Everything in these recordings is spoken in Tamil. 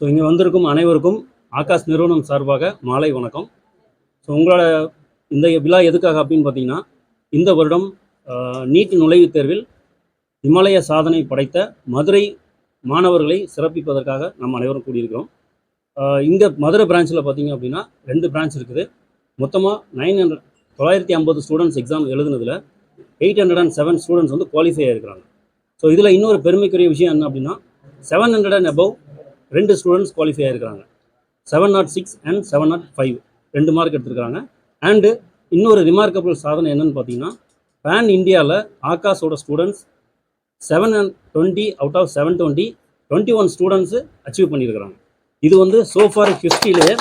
ஸோ இங்கே வந்திருக்கும் அனைவருக்கும் ஆகாஷ் நிறுவனம் சார்பாக மாலை வணக்கம். ஸோ உங்களோட இந்த விழா எதுக்காக அப்படின்னு பார்த்தீங்கன்னா இந்த வருடம் நீட் நுழைவுத் தேர்வில் இமாலய சாதனை படைத்த மதுரை மாணவர்களை சிறப்பிப்பதற்காக நம்ம அனைவரும் கூடியிருக்கிறோம். இந்த மதுரை பிரான்ச்சில் பார்த்தீங்க அப்படின்னா ரெண்டு பிரான்ச் இருக்குது. மொத்தமாக நைன் ஹண்ட்ரட் தொள்ளாயிரத்தி ஐம்பது students exam எழுதுனதில் eight hundred and seven students வந்து குவாலிஃபை ஆகிருக்கிறாங்க ஸோ இதில் இன்னொரு பெருமைக்குரிய விஷயம் என்ன அப்படின்னா செவன் ஹண்ட்ரட் அண்ட் அபவ் ரெண்டு students qualify ஆகிருக்கிறாங்க seven naught six and seven naught five ரெண்டு மார்க் எடுத்திருக்கிறாங்க. அண்டு இன்னொரு ரிமார்க்கபிள் சாதனை என்னன்னு பார்த்தீங்கன்னா பேன் இந்தியாவில் ஆகாஷோட students seven and twenty out of seven twenty twenty one students achieve பண்ணியிருக்கிறாங்க. இது வந்து சோஃபார் ஹிஸ்ட்ரியிலேயே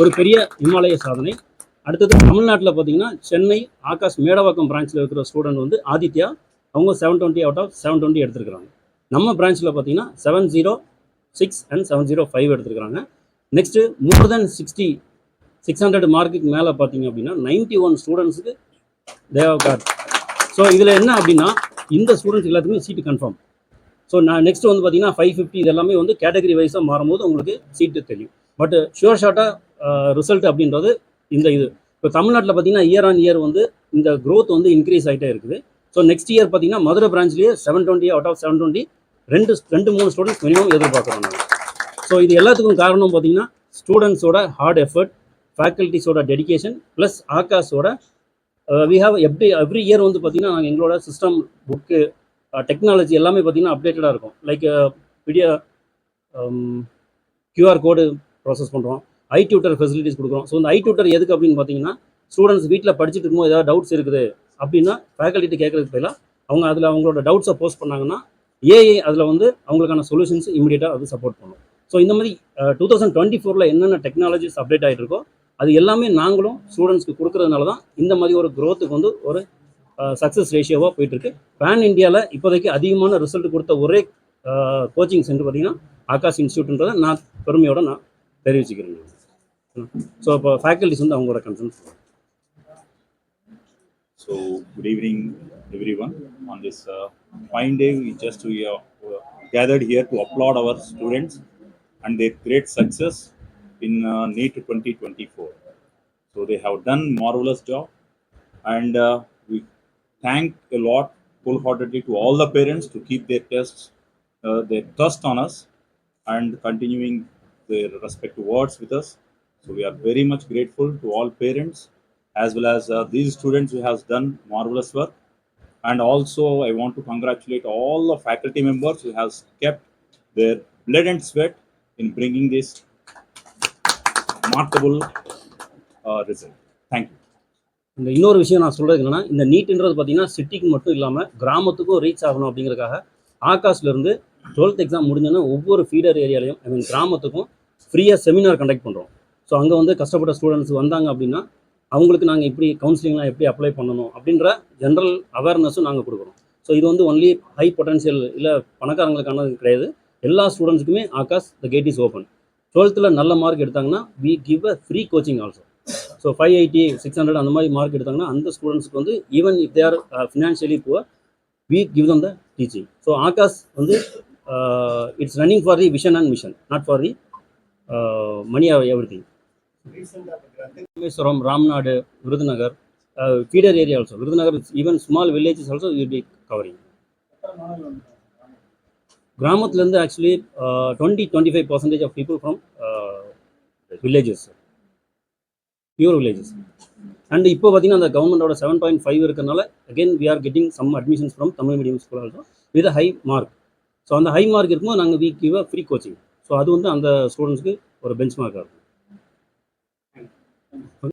ஒரு பெரிய இமாலய சாதனை. அடுத்தது தமிழ்நாட்டில் பார்த்தீங்கன்னா சென்னை ஆகாஷ் மேடவாக்கம் பிரான்ச்சில் இருக்கிற ஸ்டூடெண்ட் வந்து ஆதித்யா. அவங்க seven twenty out of seven twenty எடுத்துருக்கிறாங்க. நம்ம பிரான்ச்சில் பார்த்தீங்கன்னா seven zero six and seven zero five எடுத்திருக்கிறாங்க. Next more than sixty six hundred மார்க்குக்கு மேலே பார்த்தீங்க அப்படின்னா நைன்ட்டி ஒன் ஸ்டூடெண்ட்ஸுக்கு தேவ கார்டு ஸோ இதில் என்ன அப்படின்னா இந்த ஸ்டூடெண்ட்ஸ் எல்லாத்துக்குமே சீட்டு கன்ஃபார்ம் ஸோ நான் நெக்ஸ்ட் வந்து பார்த்தீங்கன்னா ஃபைவ் ஃபிஃப்டி இது எல்லாமே வந்து கேட்டகரி வைஸாக மாறும்போது உங்களுக்கு சீட்டு தெரியும். பட் ஷுவர் ஷார்ட்டாக ரிசல்ட் அப்படின்றது இந்த இது. இப்போ தமிழ்நாட்டில் பார்த்தீங்கன்னா இயர் ஆன் இயர் வந்து இந்த க்ரோத் வந்து இன்க்ரீஸ் ஆகிட்டே இருக்குது. ஸோ நெக்ஸ்ட் இயர் பார்த்தீங்கன்னா Madurai பிரான்ச்லேயே seven twenty out of seven twenty ரெண்டு ரெண்டு மூணு ஸ்டூடெண்ட்ஸ் மினிமம் எதிர்பார்க்குறோம் நாங்கள் ஸோ இது எல்லாத்துக்கும் காரணம் பார்த்தீங்கன்னா ஸ்டூடெண்ட்ஸோட ஹார்ட் எஃபர்ட் ஃபேக்கல்ட்டிஸோட dedication plus ஆகாஷோட we have every every year வந்து பார்த்தீங்கன்னா நாங்கள் எங்களோட சிஸ்டம் புக்கு டெக்னாலஜி எல்லாமே பார்த்தீங்கன்னா அப்டேட்டடாக இருக்கும். Like video QR code process பண்ணுறோம் ஐ டியூட்டர் ஃபெசிலிட்டிஸ் கொடுக்குறோம். ஸோ இந்த ஐ டியூட்டர் எதுக்கு அப்படின்னு பார்த்தீங்கன்னா ஸ்டூடெண்ட்ஸ் வீட்டில் படிச்சுட்டு இருக்கும்போது ஏதாவது டவுட்ஸ் இருக்குது அப்படின்னா ஃபேக்கல்ட்டிட்டு கேட்குறதுக்கு பதிலாக அவங்க அதில் அவங்களோட டவுட்ஸை போஸ்ட் பண்ணாங்கன்னா ஏஐ அதில் வந்து அவங்களுக்கான சொல்யூஷன்ஸ் இமீடியட்டாக அது சப்போர்ட் பண்ணும். ஸோ இந்த மாதிரி டூ தௌசண்ட் டுவெண்ட்டி ஃபோரில் என்னென்ன டெக்னாலஜிஸ் அப்டேட் ஆகிட்டு இருக்கோ அது எல்லாமே நாங்களும் ஸ்டூடெண்ட்ஸ்க்கு கொடுக்கறதுனால தான் இந்த மாதிரி ஒரு க்ரோத்துக்கு வந்து ஒரு சக்ஸஸ் ரேஷியோவாக போயிட்டுருக்கு. பேன் இந்தியாவில் இப்போதைக்கு அதிகமான ரிசல்ட் கொடுத்த ஒரே கோச்சிங் சென்டர் பார்த்தீங்கன்னா ஆகாஷ் இன்ஸ்டியூட்ன்றதை நான் பெருமையோடு நான் தெரிவிச்சுக்கிறேன். ஸோ இப்போ ஃபேக்கல்டிஸ் வந்து அவங்களோட concern so good evening every one on this fine day, we just we are gathered here to applaud our students and their great success in uh, NEET 2024. So, they have done marvelous job, and uh, we thank a lot wholeheartedly to all the parents to keep their tests, uh, their trust on us, and continuing their respective words with us. So, we are very much grateful to all parents as well as uh, these students who has done marvelous work and also i want to congratulate all the faculty members who has kept their blood and sweat in bringing this remarkable uh, result. Thank you. இந்த இன்னொரு விஷயம் நான் சொல்கிறது என்னென்னா இந்த நீட்ன்றது பார்த்தீங்கன்னா சிட்டிக்கு மட்டும் இல்லாமல் கிராமத்துக்கும் ரீச் ஆகணும் அப்படிங்கிறதுக்காக ஆகாஷ்லேருந்து டுவெல்த் எக்ஸாம் முடிஞ்சோன்னா ஒவ்வொரு ஃபீடர் ஏரியாலையும் ஐ மீன் கிராமத்துக்கும் ஃப்ரீயாக செமினார் கண்டக்ட் பண்ணுறோம் ஸோ அங்கே வந்து கஷ்டப்பட்ட ஸ்டூடெண்ட்ஸ் வந்தாங்க அப்படின்னா அவங்களுக்கு நாங்கள் இப்படி கவுன்சிலிங்லாம் எப்படி அப்ளை பண்ணணும் அப்படின்ற ஜென்ரல் அவேர்னஸும் நாங்கள் கொடுக்குறோம். ஸோ இது வந்து ஒன்லி ஹை பொட்டன்ஷியல் இல்லை பணக்காரங்களுக்கானது கிடையாது. எல்லா ஸ்டூடெண்ட்ஸுக்குமே Aakash the gate is open டுவெல்த்தில் நல்ல மார்க் எடுத்தாங்கன்னா we give a free coaching also so five eighty six hundred அந்த மாதிரி மார்க் எடுத்தாங்கன்னா அந்த ஸ்டூடெண்ட்ஸ்க்கு வந்து even if they're financially poor we give them the teaching so Aakash வந்து it's running for the vision and mission not for the money everything Rameswaram Ramnad Virudhunagar feeder area also Virudhunagar even small villages also will be covering கிராமத்துலேருந்து actually twenty twenty five percentage of people from villages pure villages and இப்போ பார்த்தீங்கன்னா அந்த கவர்மெண்டோட செவன் பாயிண்ட் ஃபைவ் இருக்கிறனால again we are getting some admissions from Tamil medium school also with high mark so அந்த ஹை மார்க் இருக்கும்போது நாங்கள் we give free coaching so அது வந்து அந்த ஸ்டூடெண்ட்ஸ்க்கு ஒரு பெஞ்ச் மார்க்காக இருக்கும். 嗯